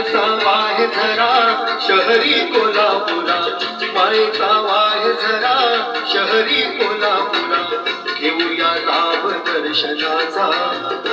मायचा वाहे झरा शहरी कोल्हापुरा. मायचा वाहे झरा शहरी कोल्हापुरा. घेऊया लाभ दर्शनाचा.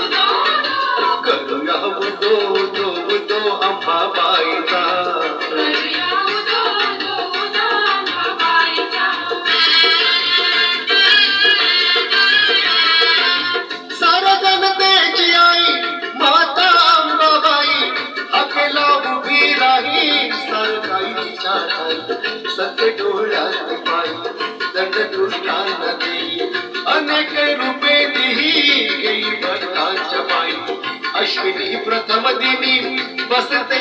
सत्य डोळ्यात पाई दंड दृष्टांत देई अनेक रूपे दिही घेई भक्तांच्या पायी अश्विनी प्रथम दिनी बसते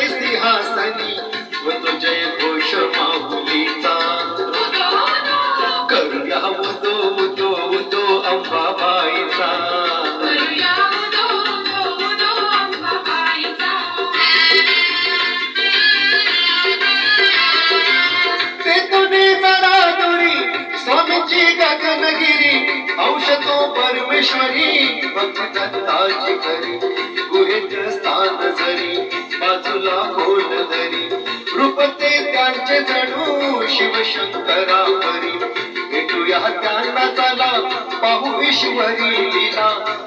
परमेश्वरी दत्ताची गुहेत स्थान जरी बाजूला खोल धरी. रूपते त्यांचे जणू शिवशंकरा परी भेटूया त्यांना चला पाहू ईश्वरी लीला.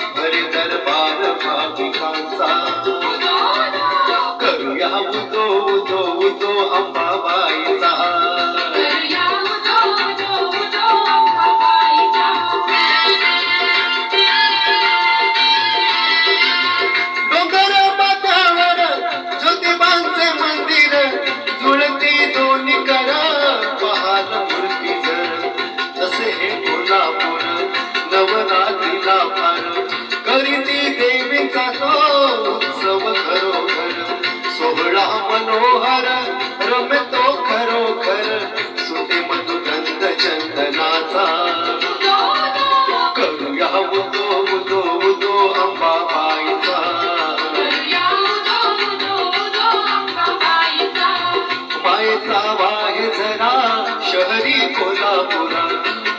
कोल्हापुरा.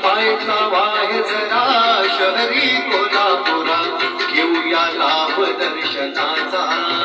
मायेचा वाहे जरा शहरी कोल्हापुरा. घेऊया लाभ दर्शनाचा.